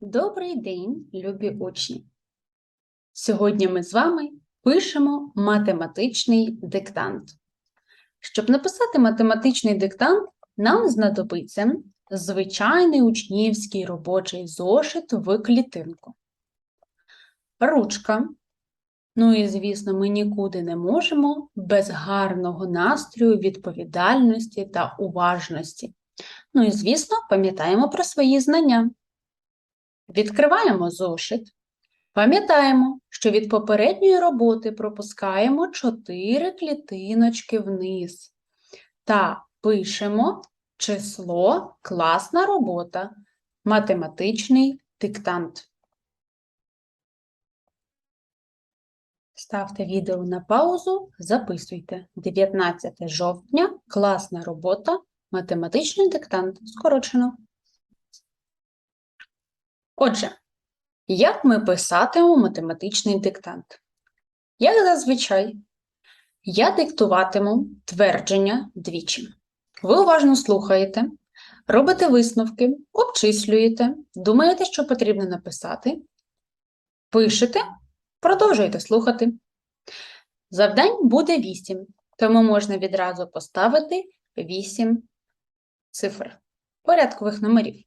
Добрий день, любі учні! Сьогодні ми з вами пишемо математичний диктант. Щоб написати математичний диктант, нам знадобиться звичайний учнівський робочий зошит в клітинку, ручка. Ну і, звісно, ми нікуди не можемо без гарного настрою, відповідальності та уважності. Ну і, звісно, пам'ятаємо про свої знання. Відкриваємо зошит. Пам'ятаємо, що від попередньої роботи пропускаємо 4 клітиночки вниз та пишемо число класна робота, математичний диктант. Ставте відео на паузу, записуйте. 19 жовтня, класна робота, математичний диктант. Скорочено. Отже, як ми писатимемо математичний диктант? Як зазвичай, я диктуватиму твердження двічі. Ви уважно слухаєте, робите висновки, обчислюєте, думаєте, що потрібно написати, пишете, продовжуєте слухати. Завдань буде 8, тому можна відразу поставити 8 цифр порядкових номерів.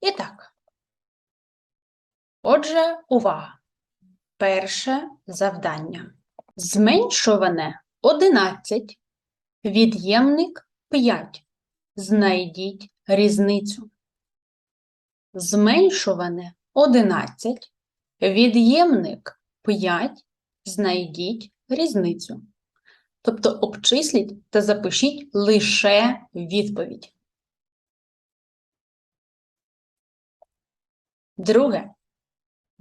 І так. Отже, увага! Перше завдання. Зменшуване 11, від'ємник 5. Знайдіть різницю. Зменшуване 11, від'ємник 5. Знайдіть різницю. Тобто обчисліть та запишіть лише відповідь. Друге.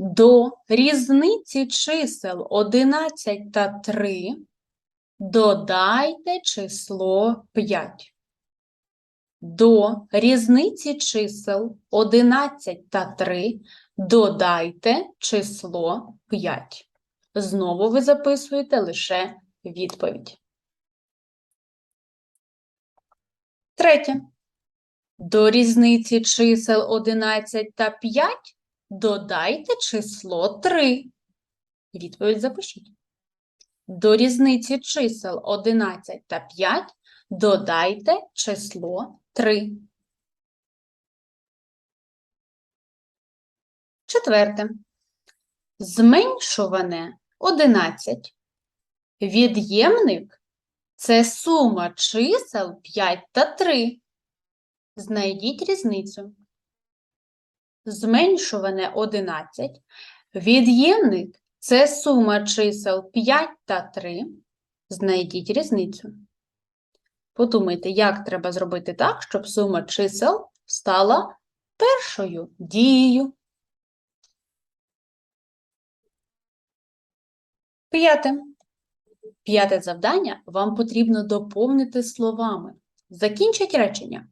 До різниці чисел 11 та 3 додайте число 5. До різниці чисел 11 та 3 додайте число 5. Знову ви записуєте лише відповідь. Третє. До різниці чисел 11 та 5 Додайте число 3. Відповідь запишіть. До різниці чисел 11 та 5 додайте число 3. Четверте. Зменшуване 11. Від'ємник це сума чисел 5 та 3. Знайдіть різницю зменшуване 11, від'ємник це сума чисел 5 та 3. Знайдіть різницю. Подумайте, як треба зробити так, щоб сума чисел стала першою дією. П'яте. П'яте завдання вам потрібно доповнити словами. Закінчить речення.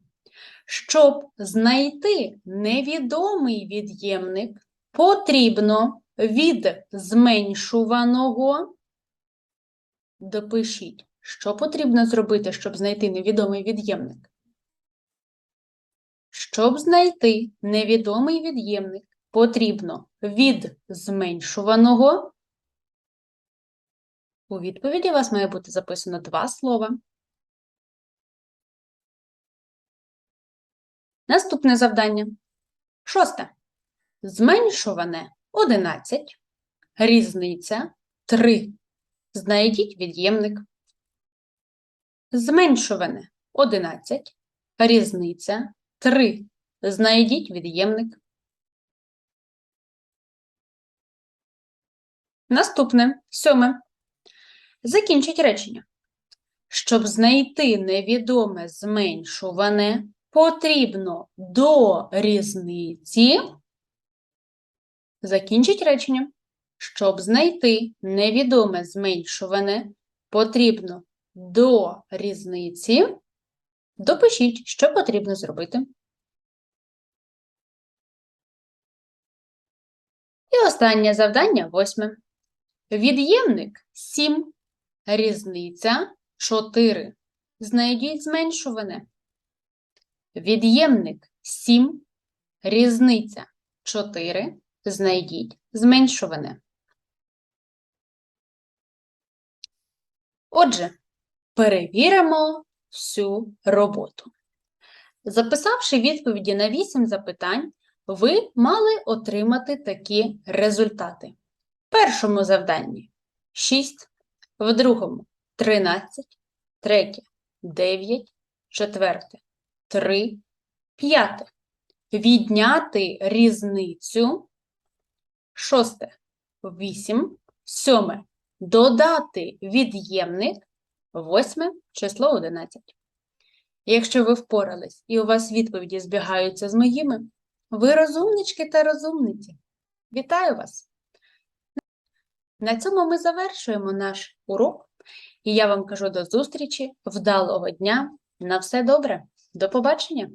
Щоб знайти невідомий від'ємник, потрібно від зменшуваного допишіть, що потрібно зробити, щоб знайти невідомий від'ємник. Щоб знайти невідомий від'ємник, потрібно від зменшуваного. У відповіді у вас має бути записано два слова. Наступне завдання. Шосте. Зменшуване 11, різниця 3. Знайдіть від'ємник. Зменшуване 11, різниця 3. Знайдіть від'ємник. Наступне сьоме. Закінчить речення. Щоб знайти невідоме зменшуване потрібно до різниці. Закінчить речення. Щоб знайти невідоме зменшуване, потрібно до різниці. Допишіть, що потрібно зробити. І останнє завдання восьме. Від'ємник 7, різниця 4. Знайдіть зменшуване. Від'ємник 7, різниця 4 знайдіть зменшуване. Отже, перевіримо всю роботу. Записавши відповіді на 8 запитань, ви мали отримати такі результати. В першому завданні 6, в другому 13, третє 9, четверте 3, п'яте. Відняти різницю. Шосте. 8, сьоме. Додати від'ємник, восьме. Число 11. Якщо ви впорались і у вас відповіді збігаються з моїми, ви розумнички та розумниці. Вітаю вас! На цьому ми завершуємо наш урок, і я вам кажу до зустрічі, вдалого дня, на все добре, до побачення!